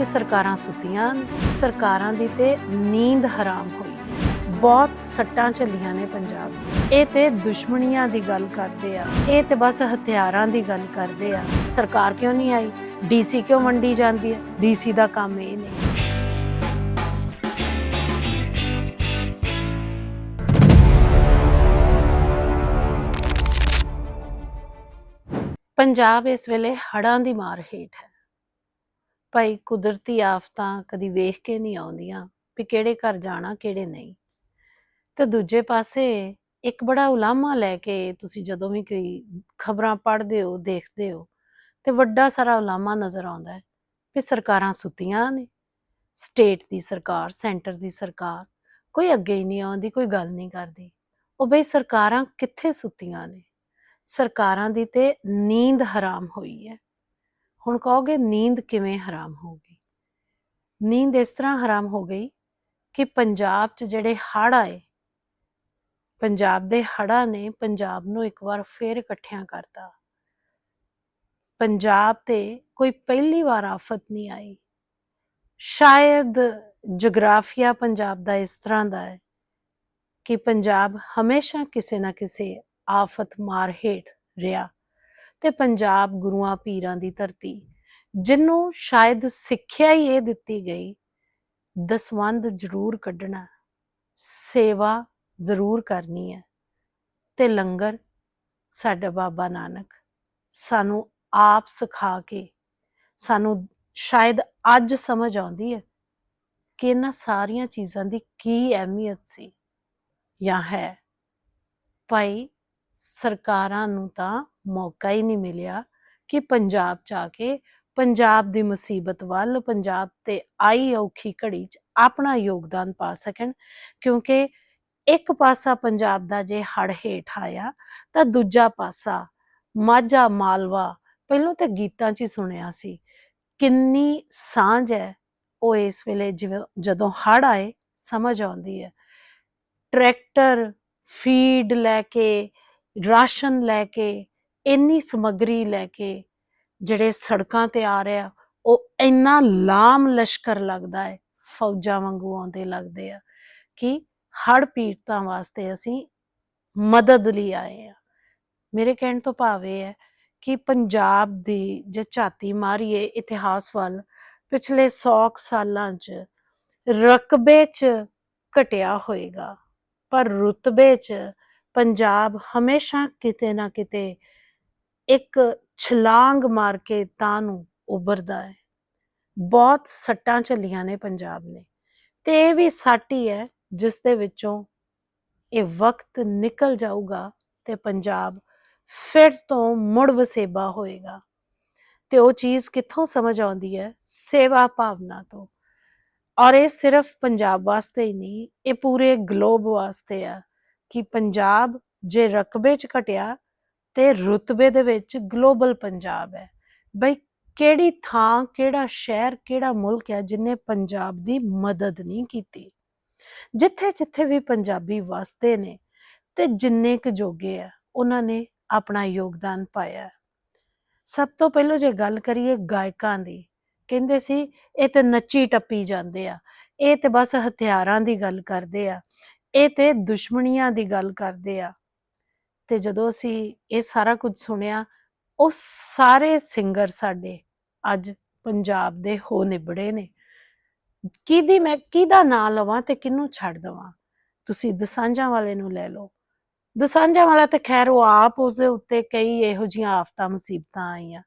ਕਿ ਸਰਕਾਰਾਂ ਸੁੱਤੀਆਂ, ਸਰਕਾਰਾਂ ਦੀ ਤੇ ਨੀਂਦ ਹਰਾਮ ਹੋਈ। ਬਹੁਤ ਸੱਟਾਂ ਚੱਲੀਆਂ ਨੇ ਪੰਜਾਬ ਇਹ ਤੇ ਦੁਸ਼ਮਣੀਆਂ ਦੀ ਗੱਲ ਕਰਦੇ ਆ। ਇਹ ਤੇ ਬਸ ਹਥਿਆਰਾਂ ਦੀ ਗੱਲ ਕਰਦੇ ਆ। ਸਰਕਾਰ ਕਿਉਂ ਨਹੀਂ ਆਈ? ਡੀਸੀ ਕਿਉਂ ਵੰਡੀ ਜਾਂਦੀ ਹੈ? ਡੀਸੀ ਦਾ ਕੰਮ ਇਹ ਨਹੀਂ। ਪੰਜਾਬ ਇਸ ਵੇਲੇ ਹੜਾਂ ਦੀ ਮਾਰ ਹੇਠ ਹੈ। ਭਾਈ ਕੁਦਰਤੀ ਆਫਤਾਂ ਕਦੀ ਵੇਖ ਕੇ ਨਹੀਂ ਆਉਂਦੀਆਂ ਵੀ ਕਿਹੜੇ ਘਰ ਜਾਣਾ, ਕਿਹੜੇ ਨਹੀਂ। ਤੇ ਦੂਜੇ ਪਾਸੇ ਇੱਕ ਬੜਾ ਉਲਾਮਾ ਲੈ ਕੇ ਤੁਸੀਂ ਜਦੋਂ ਵੀ ਕੋਈ ਖਬਰਾਂ ਪੜ੍ਹਦੇ ਹੋ, ਦੇਖਦੇ ਹੋ, ਤੇ ਵੱਡਾ ਸਾਰਾ ਉਲਾਮਾ ਨਜ਼ਰ ਆਉਂਦਾ ਹੈ ਵੀ ਸਰਕਾਰਾਂ ਸੁੱਤੀਆਂ ਨੇ। ਸਟੇਟ ਦੀ ਸਰਕਾਰ, ਸੈਂਟਰ ਦੀ ਸਰਕਾਰ, ਕੋਈ ਅੱਗੇ ਹੀ ਨਹੀਂ ਆਉਂਦੀ, ਕੋਈ ਗੱਲ ਨਹੀਂ ਕਰਦੀ। ਉਹ ਬਈ ਸਰਕਾਰਾਂ ਕਿੱਥੇ ਸੁੱਤੀਆਂ ਨੇ? ਸਰਕਾਰਾਂ ਦੀ ਤੇ ਨੀਂਦ ਹਰਾਮ ਹੋਈ ਹੈ। ਹੁਣ ਕਹੋਗੇ ਨੀਂਦ ਕਿਵੇਂ ਹਰਾਮ ਹੋ ਗਈ? ਨੀਂਦ ਇਸ ਤਰ੍ਹਾਂ ਹਰਾਮ ਹੋ ਗਈ ਕਿ ਪੰਜਾਬ 'ਚ ਜਿਹੜੇ ਹੜ ਆਏ, ਪੰਜਾਬ ਦੇ ਹੜ੍ਹਾਂ ਨੇ ਪੰਜਾਬ ਨੂੰ ਇੱਕ ਵਾਰ ਫੇਰ ਇਕੱਠਿਆਂ ਕਰਤਾ। ਪੰਜਾਬ ਤੇ ਕੋਈ ਪਹਿਲੀ ਵਾਰ ਆਫਤ ਨਹੀਂ ਆਈ। ਸ਼ਾਇਦ ਜਗਰਾਫੀਆ ਪੰਜਾਬ ਦਾ ਇਸ ਤਰ੍ਹਾਂ ਦਾ ਹੈ ਕਿ ਪੰਜਾਬ ਹਮੇਸ਼ਾ ਕਿਸੇ ਨਾ ਕਿਸੇ ਆਫਤ ਮਾਰ ਹੇਠ ਰਿਹਾ। ਤੇ ਪੰਜਾਬ ਗੁਰੂਆਂ ਪੀਰਾਂ ਦੀ ਧਰਤੀ ਜਿਹਨੂੰ ਸ਼ਾਇਦ ਸਿੱਖਿਆ ਹੀ ਇਹ ਦਿੱਤੀ ਗਈ ਦਸਵੰਦ ਜ਼ਰੂਰ ਕੱਢਣਾ, ਸੇਵਾ ਜ਼ਰੂਰ ਕਰਨੀ ਹੈ, ਤੇ ਲੰਗਰ ਸਾਡਾ ਬਾਬਾ ਨਾਨਕ ਸਾਨੂੰ ਆਪ ਸਿਖਾ ਕੇ, ਸਾਨੂੰ ਸ਼ਾਇਦ ਅੱਜ ਸਮਝ ਆਉਂਦੀ ਹੈ ਕਿ ਇਹਨਾਂ ਸਾਰੀਆਂ ਚੀਜ਼ਾਂ ਦੀ ਕੀ ਅਹਿਮੀਅਤ ਸੀ ਜਾਂ ਹੈ। ਭਾਈ ਸਰਕਾਰਾਂ ਨੂੰ ਤਾਂ ਮੌਕਾ ਹੀ ਨਹੀਂ ਮਿਲਿਆ ਕਿ ਪੰਜਾਬ ਚ ਆ ਕੇ ਪੰਜਾਬ ਦੀ ਮੁਸੀਬਤ ਵੱਲ, ਪੰਜਾਬ ਤੇ ਆਈ ਔਖੀ ਘੜੀ ਚ ਆਪਣਾ ਯੋਗਦਾਨ ਪਾ ਸਕਣ। ਕਿਉਂਕਿ ਇੱਕ ਪਾਸਾ ਪੰਜਾਬ ਦਾ ਜੇ ਹੜ ਹੇਠ ਆਇਆ, ਤਾਂ ਦੂਜਾ ਪਾਸਾ ਮਾਝਾ, ਮਾਲਵਾ, ਪਹਿਲਾਂ ਤਾਂ ਗੀਤਾਂ 'ਚ ਹੀ ਸੁਣਿਆ ਸੀ। ਕਿੰਨੀ ਸਾਂਝ ਹੈ ਉਹ ਇਸ ਵੇਲੇ ਜਿਵੇਂ ਜਦੋਂ ਹੜ ਆਏ, ਸਮਝ ਆਉਂਦੀ ਹੈ। ਟਰੈਕਟਰ, ਫੀਡ ਲੈ ਕੇ ਰਾਸ਼ਨ ਲੈ ਕੇ, ਇੰਨੀ ਸਮੱਗਰੀ ਲੈ ਕੇ ਜਿਹੜੇ ਸੜਕਾਂ ਤੇ ਆ ਰਿਹਾ ਉਹ ਇੰਨਾ ਲਾਮ ਲਸ਼ਕਰ ਲੱਗਦਾ ਹੈ, ਫੌਜਾਂ ਵਾਂਗੂ ਆਉਂਦੇ ਲੱਗਦੇ ਆ ਕਿ ਹੜ ਪੀੜਤਾਂ ਵਾਸਤੇ ਅਸੀਂ ਮਦਦ ਲਈ ਆਏ ਆ। ਮੇਰੇ ਕਹਿਣ ਤੋਂ ਭਾਵ ਇਹ ਹੈ ਕਿ ਪੰਜਾਬ ਦੀ ਜੇ ਝਾਤੀ ਮਾਰੀਏ ਇਤਿਹਾਸ ਵੱਲ, ਪਿਛਲੇ 100 ਸਾਲਾਂ 'ਚ ਰਕਬੇ 'ਚ ਘਟਿਆ ਹੋਏਗਾ, ਪਰ ਰੁਤਬੇ 'ਚ ਪੰਜਾਬ ਹਮੇਸ਼ਾ ਕਿਤੇ ਨਾ ਕਿਤੇ ਇੱਕ ਛਲਾਂਗ ਮਾਰ ਕੇ ਤਾਂ ਨੂੰ ਉੱਭਰਦਾ ਹੈ। ਬਹੁਤ ਸੱਟਾਂ ਚੱਲੀਆਂ ਨੇ ਪੰਜਾਬ ਨੇ ਤੇ ਇਹ ਵੀ ਸੱਟ ਹੀ ਹੈ ਜਿਸ ਦੇ ਵਿੱਚੋਂ ਇਹ ਵਕਤ ਨਿਕਲ ਜਾਊਗਾ ਤੇ ਪੰਜਾਬ ਫਿਰ ਤੋਂ ਮੁੜ ਵਸੇਬਾ ਹੋਏਗਾ। ਤੇ ਉਹ ਚੀਜ਼ ਕਿੱਥੋਂ ਸਮਝ ਆਉਂਦੀ ਹੈ? ਸੇਵਾ ਭਾਵਨਾ ਤੋਂ। ਔਰ ਇਹ ਸਿਰਫ ਪੰਜਾਬ ਵਾਸਤੇ ਹੀ ਨਹੀਂ, ਇਹ ਪੂਰੇ ਗਲੋਬ ਵਾਸਤੇ ਆ ਕਿ ਪੰਜਾਬ ਜੇ ਰਕਬੇ 'ਚ ਘਟਿਆ ਤੇ ਰੁਤਬੇ ਦੇ ਵਿੱਚ ਗਲੋਬਲ ਪੰਜਾਬ ਹੈ। ਬਈ ਕਿਹੜੀ ਥਾਂ, ਕਿਹੜਾ ਸ਼ਹਿਰ, ਕਿਹੜਾ ਮੁਲਕ ਹੈ ਜਿਨੇ ਪੰਜਾਬ ਦੀ ਮਦਦ ਨਹੀਂ ਕੀਤੀ? ਜਿੱਥੇ ਜਿੱਥੇ ਵੀ ਪੰਜਾਬੀ ਵਸਦੇ ਨੇ ਤੇ ਜਿੰਨੇ ਕੁ ਜੋਗੇ ਆ, ਉਹਨਾਂ ਨੇ ਆਪਣਾ ਯੋਗਦਾਨ ਪਾਇਆ। ਸਭ ਤੋਂ ਪਹਿਲਾਂ ਜੇ ਗੱਲ ਕਰੀਏ ਗਾਇਕਾਂ ਦੀ, ਕਹਿੰਦੇ ਸੀ, ਇਹ ਤੇ ਨੱਚੀ ਟੱਪੀ ਜਾਂਦੇ ਆ, ਇਹ ਤੇ ਬਸ ਹਥਿਆਰਾਂ ਦੀ ਗੱਲ ਕਰਦੇ ਆ। ਇਹ ਤੇ ਦੁਸ਼ਮਣੀਆਂ ਦੀ ਗੱਲ ਕਰਦੇ ਆ। ਤੇ ਜਦੋਂ ਅਸੀਂ ਇਹ ਸਾਰਾ ਕੁਝ ਸੁਣਿਆ, ਉਹ ਸਾਰੇ ਸਿੰਗਰ ਸਾਡੇ ਅੱਜ ਪੰਜਾਬ ਦੇ ਹੋ ਨਿਬੜੇ ਨੇ। ਕਿਹਦੀ ਮੈਂ, ਕਿਹਦਾ ਨਾਂ ਲਵਾਂ ਤੇ ਕਿਹਨੂੰ ਛੱਡ ਦਵਾਂ? ਤੁਸੀਂ ਦਸਾਂਝਾਂ ਵਾਲੇ ਨੂੰ ਲੈ ਲਓ। ਦਸਾਂਝਾਂ ਵਾਲਾ ਤੇ ਖੈਰ ਉਹ ਆਪ ਉਸਦੇ ਉੱਤੇ ਕਈ ਇਹੋ ਜਿਹੀਆਂ ਆਫਤਾਂ, ਮੁਸੀਬਤਾਂ ਆਈਆਂ।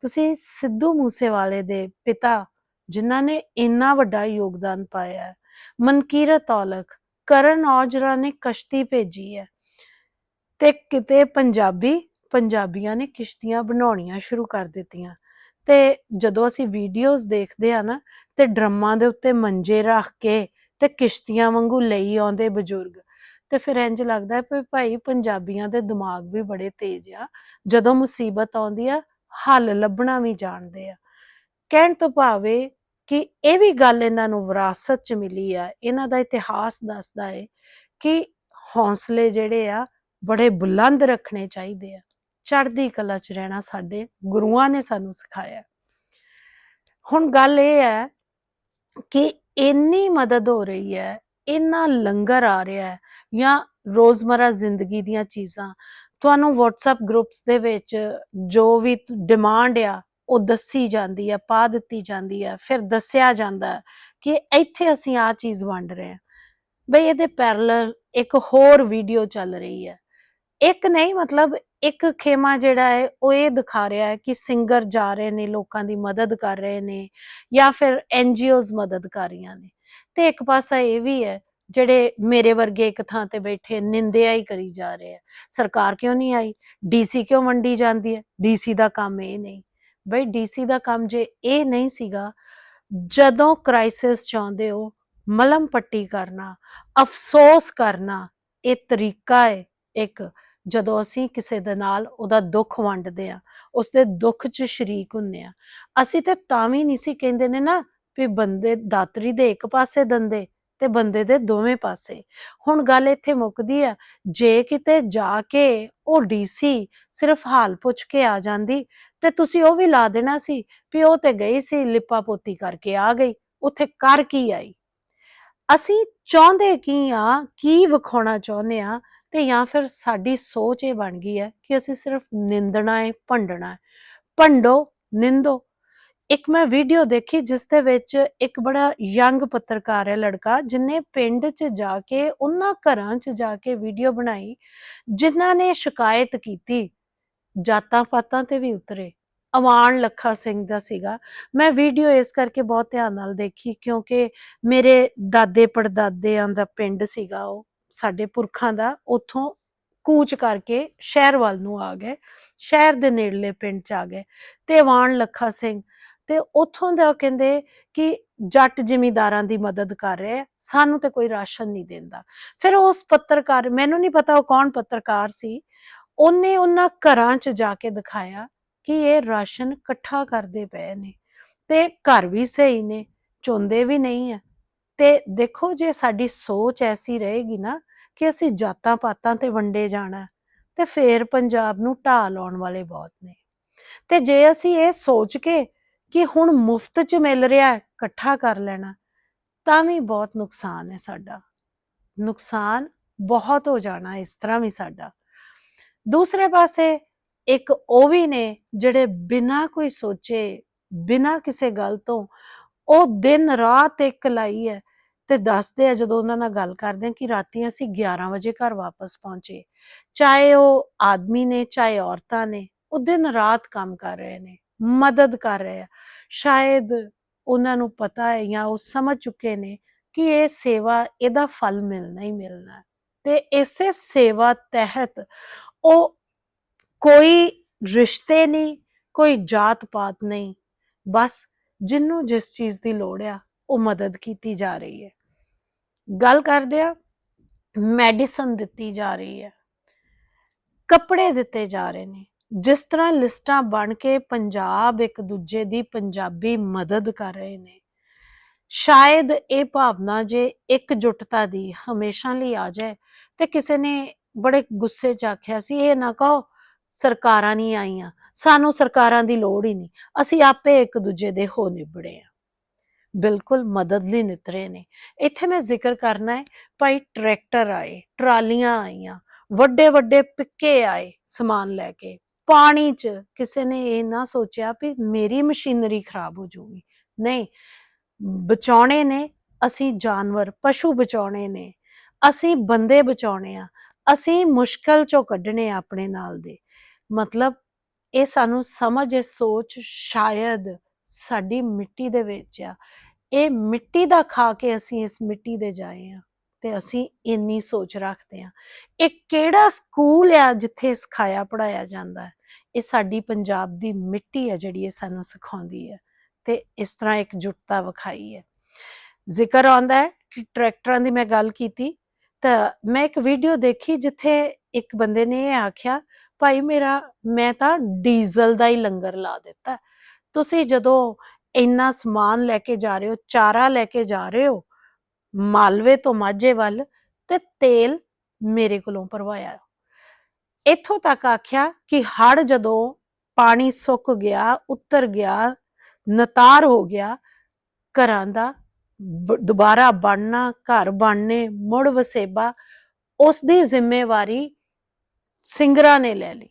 ਤੁਸੀਂ ਸਿੱਧੂ ਮੂਸੇਵਾਲੇ ਦੇ ਪਿਤਾ, ਜਿਨ੍ਹਾਂ ਨੇ ਇੰਨਾ ਵੱਡਾ ਯੋਗਦਾਨ ਪਾਇਆ ਮਨਕੀਰਤ ਔਲਖ ਕਰਨ ਔਜਲਾ ਨੇ ਕਸ਼ਤੀ ਭੇਜੀ ਹੈ। ਤੇ ਕਿਤੇ ਪੰਜਾਬੀ ਪੰਜਾਬੀਆਂ ਨੇ ਕਿਸ਼ਤੀਆਂ ਬਣਾਉਣੀਆਂ ਸ਼ੁਰੂ ਕਰ ਦਿੱਤੀਆਂ। ਤੇ ਜਦੋਂ ਅਸੀਂ ਵੀਡੀਓਜ਼ ਦੇਖਦੇ ਆ ਨਾ, ਤੇ ਡਰਮਾਂ ਦੇ ਉੱਤੇ ਮੰਜੇ ਰੱਖ ਕੇ ਤੇ ਕਿਸ਼ਤੀਆਂ ਵਾਂਗੂ ਲਈ ਆਉਂਦੇ ਬਜ਼ੁਰਗ। ਤੇ ਫਿਰ ਇੰਜ ਲੱਗਦਾ ਹੈ ਵੀ ਭਾਈ ਪੰਜਾਬੀਆਂ ਦੇ ਦਿਮਾਗ ਵੀ ਬੜੇ ਤੇਜ਼ ਆ। ਜਦੋਂ ਮੁਸੀਬਤ ਆਉਂਦੀ ਆ, ਹੱਲ ਲੱਭਣਾ ਵੀ ਜਾਣਦੇ ਆ। ਕਹਿਣ ਤੋਂ ਭਾਵੇਂ ਕਿ ਇਹ ਵੀ ਗੱਲ ਇਹਨਾਂ ਨੂੰ ਵਿਰਾਸਤ ਚ ਮਿਲੀ ਆ, ਇਹਨਾਂ ਦਾ ਇਤਿਹਾਸ ਦੱਸਦਾ ਹੈ ਕਿ ਹੌਸਲੇ ਜਿਹੜੇ ਆ, ਬੜੇ ਬੁਲੰਦ ਰੱਖਣੇ ਚਾਹੀਦੇ ਆ। ਚੜ੍ਹਦੀ ਕਲਾ ਚ ਰਹਿਣਾ ਸਾਡੇ ਗੁਰੂਆਂ ਨੇ ਸਾਨੂੰ ਸਿਖਾਇਆ। ਹੁਣ ਗੱਲ ਇਹ ਹੈ ਕਿ ਇੰਨੀ ਮਦਦ ਹੋ ਰਹੀ ਹੈ, ਇੰਨਾ ਲੰਗਰ ਆ ਰਿਹਾ ਹੈ ਜਾਂ ਰੋਜ਼ਮਰਾ ਜ਼ਿੰਦਗੀ ਦੀਆਂ ਚੀਜ਼ਾਂ। ਤੁਹਾਨੂੰ WhatsApp ਗਰੁੱਪਸ ਦੇ ਵਿੱਚ ਜੋ ਵੀ ਡਿਮਾਂਡ ਆ ਉਹ ਦੱਸੀ ਜਾਂਦੀ ਹੈ, ਪਾ ਦਿੱਤੀ ਜਾਂਦੀ ਹੈ, ਫਿਰ ਦੱਸਿਆ ਜਾਂਦਾ ਕਿ ਇੱਥੇ ਅਸੀਂ ਆ ਚੀਜ਼ ਵੰਡ ਰਹੇ ਹਾਂ। ਬਈ ਇਹਦੇ ਪੈਰਲਲ ਇੱਕ ਹੋਰ ਵੀਡੀਓ ਚੱਲ ਰਹੀ ਹੈ। ਇੱਕ ਨਹੀਂ, ਮਤਲਬ ਇੱਕ ਖੇਮਾ ਜਿਹੜਾ ਹੈ, ਉਹ ਇਹ ਦਿਖਾ ਰਿਹਾ ਹੈ ਕਿ ਸਿੰਗਰ ਜਾ ਰਹੇ ਨੇ, ਲੋਕਾਂ ਦੀ ਮਦਦ ਕਰ ਰਹੇ ਨੇ ਜਾਂ ਫਿਰ ਐਨਜੀਓਜ਼ ਮਦਦ ਕਰ ਰਹੀਆਂ ਨੇ। ਤੇ ਇੱਕ ਪਾਸਾ ਇਹ ਵੀ ਹੈ, ਜਿਹੜੇ ਮੇਰੇ ਵਰਗੇ ਇੱਕ ਥਾਂ ਤੇ ਬੈਠੇ ਨਿੰਦਿਆ ਹੀ ਕਰੀ ਜਾ ਰਹੇ ਆ ਸਰਕਾਰ ਕਿਉਂ ਨਹੀਂ ਆਈ? ਡੀਸੀ ਕਿਉਂ ਵੰਡੀ ਜਾਂਦੀ ਹੈ? ਡੀਸੀ ਦਾ ਕੰਮ ਇਹ ਨਹੀਂ। ਬਈ ਡੀਸੀ ਦਾ ਕੰਮ ਜੇ ਇਹ ਨਹੀਂ ਸੀਗਾ, ਜਦੋਂ ਕ੍ਰਾਈਸਿਸ ਚਾਹੁੰਦੇ ਹੋ, ਮਲਮ ਪੱਟੀ ਕਰਨਾ, ਅਫਸੋਸ ਕਰਨਾ, ਇਹ ਤਰੀਕਾ ਹੈ ਇੱਕ, ਜਦੋਂ ਅਸੀਂ ਕਿਸੇ ਦੇ ਨਾਲ ਉਹਦਾ ਦੁੱਖ ਵੰਡਦੇ ਆ ਉਸਦੇ ਦੁੱਖ 'ਚ ਸ਼ਰੀਕ ਹੁੰਨੇ ਆ ਅਸੀਂ ਤੇ ਤਾਂ ਵੀ ਨਹੀਂ ਸੀ ਕਹਿੰਦੇ ਨੇ ਨਾ ਵੀ ਬੰਦੇ ਦਾਤਰੀ ਦੇ ਇੱਕ ਪਾਸੇ ਦੰਦੇ। ਤੇ ਬੰਦੇ ਦੇ ਦੋਵੇਂ ਪਾਸੇ। ਹੁਣ ਗੱਲ ਇੱਥੇ ਮੁੱਕਦੀ ਆ, ਜੇ ਕਿਤੇ ਜਾ ਕੇ ਉਹ ਡੀਸੀ ਸਿਰਫ ਹਾਲ ਪੁੱਛ ਕੇ ਆ ਜਾਂਦੀ, ਤੇ ਤੁਸੀਂ ਉਹ ਵੀ ਲਾ ਦੇਣਾ ਸੀ ਵੀ ਉਹ ਤੇ ਗਈ ਸੀ, ਲਿਪਾ ਪੋਤੀ ਕਰਕੇ ਆ ਗਈ, ਉੱਥੇ ਕਰ ਕੀ ਆਈ? ਅਸੀਂ ਚਾਹੁੰਦੇ ਕੀ ਆ, ਕੀ ਵਿਖਾਉਣਾ ਚਾਹੁੰਦੇ ਆ, ਤੇ ਜਾਂ ਫਿਰ ਸਾਡੀ ਸੋਚ ਇਹ ਬਣ ਗਈ ਹੈ ਕਿ ਅਸੀਂ ਸਿਰਫ ਨਿੰਦਣਾ ਹੈ, ਭੰਡਣਾ ਹੈ। ਭੰਡੋ, ਨਿੰਦੋ ਇੱਕ ਮੈਂ ਵੀਡੀਓ ਦੇਖੀ ਜਿਸ ਦੇ ਵਿੱਚ ਇੱਕ ਬੜਾ ਯੰਗ ਪੱਤਰਕਾਰ ਹੈ ਲੜਕਾ, ਜਿਨੇ ਪਿੰਡ 'ਚ ਜਾ ਕੇ, ਉਹਨਾਂ ਘਰਾਂ 'ਚ ਜਾ ਕੇ ਵੀਡੀਓ ਬਣਾਈ, ਜਿਨ੍ਹਾਂ ਨੇ ਸ਼ਿਕਾਇਤ ਕੀਤੀ ਜਾਤਾਂ ਪਾਤਾਂ ਤੇ ਵੀ ਉਤਰੇ। ਅਵਾਨ ਲੱਖਾ ਸਿੰਘ ਦਾ ਸੀਗਾ। ਮੈਂ ਵੀਡੀਓ ਇਸ ਕਰਕੇ ਬਹੁਤ ਧਿਆਨ ਨਾਲ ਦੇਖੀ ਕਿਉਂਕਿ ਮੇਰੇ ਦਾਦੇ ਪੜਦਾਦਿਆਂ ਦਾ ਪਿੰਡ ਸੀਗਾ ਉਹ, ਸਾਡੇ ਪੁਰਖਾਂ ਦਾ, ਉੱਥੋਂ ਕੂਚ ਕਰਕੇ ਸ਼ਹਿਰ ਵੱਲ ਨੂੰ ਆ ਗਏ, ਸ਼ਹਿਰ ਦੇ ਨੇੜਲੇ ਪਿੰਡ ਚ ਆ ਗਏ। ਤੇ ਅਵਾਨ ਲੱਖਾ ਸਿੰਘ ਤੇ ਉੱਥੋਂ ਦਾ ਕਹਿੰਦੇ ਕਿ ਜੱਟ ਜਿਮੀਦਾਰਾਂ ਦੀ ਮਦਦ ਕਰ ਰਿਹਾ ਸਾਨੂੰ ਤੇ ਕੋਈ ਰਾਸ਼ਨ ਨਹੀਂ ਦਿੰਦਾ। ਫਿਰ ਉਸ ਪੱਤਰਕਾਰ, ਮੈਨੂੰ ਨਹੀਂ ਪਤਾ ਉਹ ਕੌਣ ਪੱਤਰਕਾਰ ਸੀ, ਉਹਨੇ ਉਹਨਾਂ ਘਰਾਂ 'ਚ ਜਾ ਕੇ ਦਿਖਾਇਆ ਕਿ ਇਹ ਰਾਸ਼ਨ ਇਕੱਠਾ ਕਰਦੇ ਪਏ ਨੇ ਤੇ ਘਰ ਵੀ ਸਹੀ ਨੇ, ਚੁੰਦੇ ਵੀ ਨਹੀਂ ਆ। ਤੇ ਦੇਖੋ ਜੇ ਸਾਡੀ ਸੋਚ ਐਸੀ ਰਹੇਗੀ ਨਾ ਕਿ ਅਸੀਂ ਜਾਤਾਂ ਪਾਤਾਂ ਤੇ ਵੰਡੇ ਜਾਣਾ, ਤੇ ਫੇਰ ਪੰਜਾਬ ਨੂੰ ਢਾਹ ਲਾਉਣ ਵਾਲੇ ਬਹੁਤ ਨੇ। ਤੇ ਜੇ ਅਸੀਂ ਇਹ ਸੋਚ ਕੇ ਕਿ ਹੁਣ ਮੁਫਤ 'ਚ ਮਿਲ ਰਿਹਾ ਇਕੱਠਾ ਕਰ ਲੈਣਾ, ਤਾਂ ਵੀ ਬਹੁਤ ਨੁਕਸਾਨ ਹੈ ਸਾਡਾ। ਨੁਕਸਾਨ ਬਹੁਤ ਹੋ ਜਾਣਾ ਇਸ ਤਰ੍ਹਾਂ ਵੀ ਸਾਡਾ। ਦੂਸਰੇ ਪਾਸੇ ਇੱਕ ਉਹ ਵੀ ਨੇ ਜਿਹੜੇ ਬਿਨਾਂ ਕੋਈ ਸੋਚੇ, ਬਿਨਾਂ ਕਿਸੇ ਗੱਲ ਤੋਂ ਉਹ ਦਿਨ ਰਾਤ ਇੱਕ ਲਾਈ ਹੈ ਤੇ ਦੱਸਦੇ ਆ ਜਦੋਂ ਉਹਨਾਂ ਨਾਲ ਗੱਲ ਕਰਦੇ ਆ ਕਿ ਰਾਤੀ ਅਸੀਂ 11 ਵਜੇ ਘਰ ਵਾਪਸ ਪਹੁੰਚੇ। ਚਾਹੇ ਉਹ ਆਦਮੀ ਨੇ, ਚਾਹੇ ਔਰਤਾਂ ਨੇ, ਉਹ ਦਿਨ ਰਾਤ ਕੰਮ ਕਰ ਰਹੇ ਨੇ। ਮਦਦ ਕਰ ਰਹੇ ਆ। ਸ਼ਾਇਦ ਉਹਨਾਂ ਨੂੰ ਪਤਾ ਹੈ ਜਾਂ ਉਹ ਸਮਝ ਚੁੱਕੇ ਨੇ ਕਿ ਇਹ ਸੇਵਾ, ਇਹਦਾ ਫਲ ਮਿਲਣਾ ਹੀ ਮਿਲਣਾ ਤੇ ਇਸੇ ਸੇਵਾ ਤਹਿਤ ਉਹ ਕੋਈ ਰਿਸ਼ਤੇ ਨਹੀਂ, ਕੋਈ ਜਾਤ ਪਾਤ ਨਹੀਂ, ਬਸ ਜਿੰਨੂੰ ਜਿਸ ਚੀਜ਼ ਦੀ ਲੋੜ ਆ, ਉਹ ਮਦਦ ਕੀਤੀ ਜਾ ਰਹੀ ਹੈ। ਗੱਲ ਕਰਦੇ ਆ ਮੈਡੀਸਨ ਦਿੱਤੀ ਜਾ ਰਹੀ ਹੈ। ਕੱਪੜੇ ਦਿੱਤੇ ਜਾ ਰਹੇ ਨੇ। ਜਿਸ ਤਰ੍ਹਾਂ ਲਿਸਟਾਂ ਬਣ ਕੇ ਪੰਜਾਬ ਇੱਕ ਦੂਜੇ ਦੀ ਪੰਜਾਬੀ ਮਦਦ ਕਰ ਰਹੇ ਨੇ, ਸ਼ਾਇਦ ਇਹ ਭਾਵਨਾ ਜੇ ਇਕਜੁੱਟਤਾ ਦੀ ਹਮੇਸ਼ਾ ਲਈ ਆ ਜਾਏ ਤੇ ਕਿਸੇ ਨੇ ਬੜੇ ਗੁੱਸੇ 'ਚ ਆਖਿਆ ਸੀ, ਇਹ ਨਾ ਕਹੋ, ਸਰਕਾਰਾਂ ਨਹੀਂ ਆਈਆਂ, ਸਾਨੂੰ ਸਰਕਾਰਾਂ ਦੀ ਲੋੜ ਹੀ ਨਹੀਂ, ਅਸੀਂ ਆਪੇ ਇੱਕ ਦੂਜੇ ਦੇ ਹੋ ਨਿਬੜੇ ਆ। ਬਿਲਕੁਲ ਮਦਦ ਲਈ ਨਿਤਰੇ ਨੇ। ਇੱਥੇ ਮੈਂ ਜ਼ਿਕਰ ਕਰਨਾ ਹੈ, ਭਾਈ ਟਰੈਕਟਰ ਆਏ, ਟਰਾਲੀਆਂ ਆਈਆਂ ਵੱਡੇ ਵੱਡੇ ਪਿੱਕੇ ਆਏ ਸਮਾਨ ਲੈ ਕੇ। ਪਾਣੀ 'ਚ ਕਿਸੇ ਨੇ ਇਹ ਨਾ ਸੋਚਿਆ ਵੀ ਮੇਰੀ ਮਸ਼ੀਨਰੀ ਖਰਾਬ ਹੋ ਜਾਊਗੀ। ਨਹੀਂ, ਬਚਾਉਣੇ ਨੇ, ਅਸੀਂ ਜਾਨਵਰ, ਪਸ਼ੂ ਬਚਾਉਣੇ ਨੇ, ਅਸੀਂ ਬੰਦੇ ਬਚਾਉਣੇ ਆ, ਅਸੀਂ ਮੁਸ਼ਕਲ ਚੋਂ ਕੱਢਣੇ ਆਪਣੇ ਨਾਲ ਦੇ। ਮਤਲਬ ਇਹ ਸਾਨੂੰ ਸਮਝ, ਇਹ ਸੋਚ ਸ਼ਾਇਦ ਸਾਡੀ ਮਿੱਟੀ ਦੇ ਵਿੱਚ ਆ। ਇਹ ਮਿੱਟੀ ਦਾ ਖਾ ਕੇ ਅਸੀਂ ਇਸ ਮਿੱਟੀ ਦੇ ਜਾਏ ਆ ਤੇ ਅਸੀਂ ਇੰਨੀ ਸੋਚ ਰੱਖਦੇ ਆ। ਇਹ ਕਿਹੜਾ ਸਕੂਲ ਆ ਜਿੱਥੇ ਸਿਖਾਇਆ ਪੜਾਇਆ ਜਾਂਦਾ ਹੈ? ਇਹ ਸਾਡੀ ਪੰਜਾਬ ਦੀ ਮਿੱਟੀ ਹੈ ਜਿਹੜੀ ਇਹ ਸਾਨੂੰ ਸਿਖਾਉਂਦੀ ਹੈ ਤੇ ਇਸ ਤਰ੍ਹਾਂ ਇੱਕ ਜੁਟਤਾ ਵਿਖਾਈ ਹੈ। ਜ਼ਿਕਰ ਆਉਂਦਾ ਹੈ ਕਿ ਟਰੈਕਟਰਾਂ ਦੀ ਮੈਂ ਗੱਲ ਕੀਤੀ ਤਾਂ ਮੈਂ ਇੱਕ ਵੀਡੀਓ ਦੇਖੀ ਜਿੱਥੇ ਇੱਕ ਬੰਦੇ ਨੇ ਇਹ ਆਖਿਆ, ਭਾਈ ਮੇਰਾ, ਮੈਂ ਤਾਂ ਡੀਜ਼ਲ ਦਾ ਹੀ ਲੰਗਰ ਲਾ ਦਿੱਤਾ। ਤੁਸੀਂ ਜਦੋਂ ਇੰਨਾ ਸਮਾਨ ਲੈ ਕੇ ਜਾ ਰਹੇ ਹੋ, ਚਾਰਾ ਲੈ ਕੇ ਜਾ ਰਹੇ ਹੋ, ਮਾਲਵੇ ਤੋਂ ਮਾਝੇ ਵੱਲ ਤੇ ਤੇਲ ਮੇਰੇ ਕੋਲੋਂ ਭਰਵਾਇਆ। ਇੱਥੋਂ ਤੱਕ ਆਖਿਆ ਕਿ ਹੜ ਜਦੋਂ ਪਾਣੀ ਸੁੱਕ ਗਿਆ, ਉੱਤਰ ਗਿਆ, ਨਤਾਰ ਹੋ ਗਿਆ, ਘਰਾਂ ਦਾ ਦੁਬਾਰਾ ਬਣਨਾ, ਘਰ ਬਣਨੇ, ਮੁੜ ਵਸੇਬਾ, ਉਸ ਦੀ ਜ਼ਿੰਮੇਵਾਰੀ ਸਿੰਗਰਾਂ ਨੇ ਲੈ ਲਈ।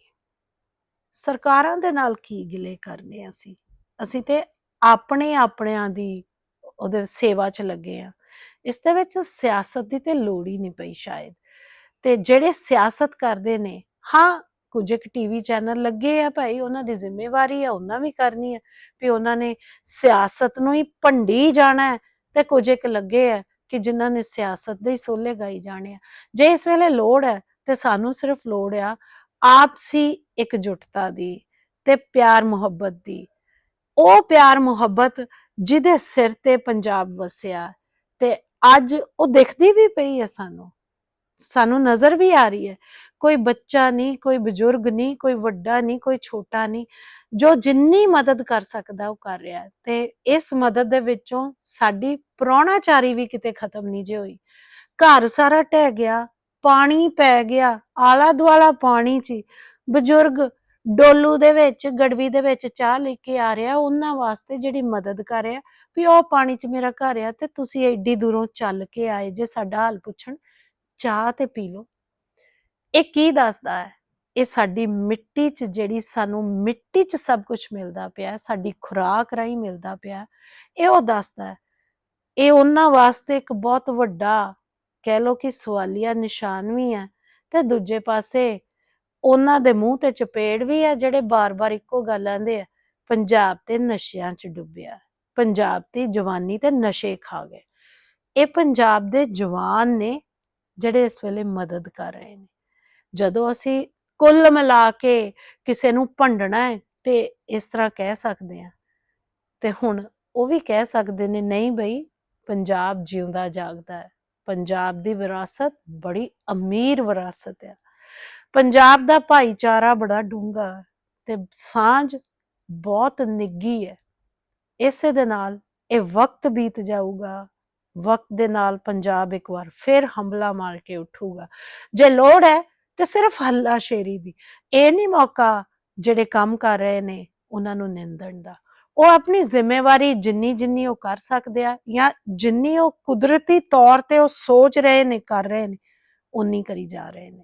ਸਰਕਾਰਾਂ ਦੇ ਨਾਲ ਕੀ ਗਿਲੇ ਕਰਨੇ ਅਸੀਂ? ਅਸੀਂ ਤੇ ਆਪਣੇ ਆਪਣਿਆਂ ਦੀ ਉਹਦੇ ਸੇਵਾ 'ਚ ਲੱਗੇ ਆ। ਇਸ ਦੇ ਵਿੱਚ ਸਿਆਸਤ ਦੀ ਤੇ ਲੋੜ ਹੀ ਨਹੀਂ ਪਈ ਸ਼ਾਇਦ। ਤੇ ਜਿਹੜੇ ਸਿਆਸਤ ਕਰਦੇ ਨੇ ਹਾਂ, ਕੁਝ ਇੱਕ ਟੀਵੀ ਚੈਨਲ ਲੱਗੇ ਆ ਭਾਈ, ਉਹਨਾਂ ਦੀ ਜ਼ਿੰਮੇਵਾਰੀ ਆ, ਉਹਨਾਂ ਵੀ ਕਰਨੀ ਹੈ ਵੀ ਉਹਨਾਂ ਨੇ ਸਿਆਸਤ ਨੂੰ ਹੀ ਭੰਡੀ ਜਾਣਾ ਹੈ ਤੇ ਕੁਝ ਇੱਕ ਲੱਗੇ ਆ ਕਿ ਜਿਨ੍ਹਾਂ ਨੇ ਸਿਆਸਤ ਦੇ ਹੀ ਸੋਲੇ ਗਾਈ ਜਾਣੇ ਆ। ਜੇ ਇਸ ਵੇਲੇ ਲੋੜ ਹੈ ਤੇ ਸਾਨੂੰ ਸਿਰਫ ਲੋੜ ਆ ਆਪਸੀ ਇਕਜੁੱਟਤਾ ਦੀ ਤੇ ਪਿਆਰ ਮੁਹੱਬਤ ਦੀ। ਉਹ ਪਿਆਰ ਮੁਹੱਬਤ ਜਿਹਦੇ ਸਿਰ ਤੇ ਪੰਜਾਬ ਵਸਿਆ ਤੇ ਅੱਜ ਉਹ ਦਿਖਦੀ ਵੀ ਪਈ ਹੈ ਸਾਨੂੰ। ਸਾਨੂੰ ਨਜ਼ਰ ਵੀ ਆ ਰਹੀ ਹੈ। ਕੋਈ ਬੱਚਾ ਨਹੀਂ, ਕੋਈ ਬਜ਼ੁਰਗ ਨਹੀਂ, ਕੋਈ ਵੱਡਾ ਨਹੀਂ, ਕੋਈ ਛੋਟਾ ਨਹੀਂ, ਜੋ ਜਿੰਨੀ ਮਦਦ ਕਰ ਸਕਦਾ ਉਹ ਕਰ ਰਿਹਾ ਤੇ ਇਸ ਮਦਦ ਦੇ ਵਿੱਚੋਂ ਸਾਡੀ ਪ੍ਰਾਹੁਣਾਚਾਰੀ ਵੀ ਕਿਤੇ ਖਤਮ ਨਹੀਂ ਜੇ ਹੋਈ। ਘਰ ਸਾਰਾ ਢਹਿ ਗਿਆ, ਪਾਣੀ ਪੈ ਗਿਆ ਆਲਾ ਦੁਆਲਾ ਪਾਣੀ 'ਚ ਹੀ। ਬਜ਼ੁਰਗ ਡੋਲੂ ਦੇ ਵਿੱਚ, ਗੜਵੀ ਦੇ ਵਿੱਚ ਚਾਹ ਲੈ ਕੇ ਆ ਰਿਹਾ, ਉਹਨਾਂ ਵਾਸਤੇ ਜਿਹੜੀ ਮਦਦ ਕਰ ਰਿਹਾ, ਵੀ ਉਹ ਪਾਣੀ 'ਚ ਮੇਰਾ ਘਰ ਆ ਤੇ ਤੁਸੀਂ ਐਡੀ ਦੂਰੋਂ ਚੱਲ ਕੇ ਆਏ ਜੇ, ਸਾਡਾ ਹਾਲ ਪੁੱਛਣ। ਚਾਹ ਤੇ ਪੀ ਲਓ। ਇਹ ਕੀ ਦੱਸਦਾ ਹੈ? ਇਹ ਸਾਡੀ ਮਿੱਟੀ 'ਚ ਜਿਹੜੀ ਸਾਨੂੰ ਮਿੱਟੀ 'ਚ ਸਭ ਕੁਝ ਮਿਲਦਾ ਪਿਆ ਸਾਡੀ ਖੁਰਾਕ ਰਾਹੀਂ ਮਿਲਦਾ ਪਿਆ ਇਹ ਉਹ ਦੱਸਦਾ ਹੈ। ਇਹ ਉਹਨਾਂ ਵਾਸਤੇ ਇੱਕ ਬਹੁਤ ਵੱਡਾ ਕਹਿ ਲੋ ਕਿ ਸਵਾਲੀਆ ਨਿਸ਼ਾਨ ਵੀ ਹੈ ਤੇ ਦੂਜੇ ਪਾਸੇ ਉਹਨਾਂ ਦੇ ਮੂੰਹ ਤੇ ਚਪੇੜ ਵੀ ਹੈ ਜਿਹੜੇ ਬਾਰ-ਬਾਰ ਇੱਕੋ ਗੱਲ ਆਂਦੇ ਆ, ਪੰਜਾਬ ਤੇ ਨਸ਼ਿਆਂ 'ਚ ਡੁੱਬਿਆ ਪੰਜਾਬ ਦੀ ਜਵਾਨੀ ਤੇ ਨਸ਼ੇ ਖਾ ਗਏ। ਇਹ ਪੰਜਾਬ ਦੇ ਜਵਾਨ ਨੇ ਜਿਹੜੇ ਇਸ ਵੇਲੇ ਮਦਦ ਕਰ ਰਹੇ ਨੇ। ਜਦੋਂ ਅਸੀਂ ਕੁੱਲ ਮਿਲਾ ਕੇ ਕਿਸੇ ਨੂੰ ਭੰਡਣਾ ਹੈ ਤੇ ਇਸ ਤਰ੍ਹਾਂ ਕਹਿ ਸਕਦੇ ਆ ਤੇ ਹੁਣ ਉਹ ਵੀ ਕਹਿ ਸਕਦੇ ਨੇ, ਨਹੀਂ ਬਈ, ਪੰਜਾਬ ਜਿਉਂਦਾ ਜਾਗਦਾ ਹੈ। ਪੰਜਾਬ ਦੀ ਵਿਰਾਸਤ ਬੜੀ ਅਮੀਰ ਵਿਰਾਸਤ ਹੈ। ਪੰਜਾਬ ਦਾ ਭਾਈਚਾਰਾ ਬੜਾ ਡੂੰਘਾ ਹੈ ਤੇ ਸਾਂਝ ਬਹੁਤ ਨਿੱਗੀ ਹੈ। ਇਸੇ ਦੇ ਨਾਲ ਇਹ ਵਕਤ ਬੀਤ ਜਾਊਗਾ। ਵਕਤ ਦੇ ਨਾਲ ਪੰਜਾਬ ਇੱਕ ਵਾਰ ਫਿਰ ਹਮਲਾ ਮਾਰ ਕੇ ਉੱਠੂਗਾ। ਜੇ ਲੋੜ ਹੈ ਤੇ ਸਿਰਫ ਹੱਲਾ ਸ਼ੇਰੀ ਦੀ। ਇਹ ਨਹੀਂ ਮੌਕਾ ਜਿਹੜੇ ਕੰਮ ਕਰ ਰਹੇ ਨੇ ਉਹਨਾਂ ਨੂੰ ਨਿੰਦਣ ਦਾ। ਉਹ ਆਪਣੀ ਜ਼ਿੰਮੇਵਾਰੀ ਜਿੰਨੀ ਜਿੰਨੀ ਉਹ ਕਰ ਸਕਦੇ ਆ ਜਾਂ ਜਿੰਨੀ ਉਹ ਕੁਦਰਤੀ ਤੌਰ ਤੇ ਉਹ ਸੋਚ ਰਹੇ ਨੇ, ਕਰ ਰਹੇ ਨੇ ਉਨੀ ਕਰੀ ਜਾ ਰਹੇ ਨੇ।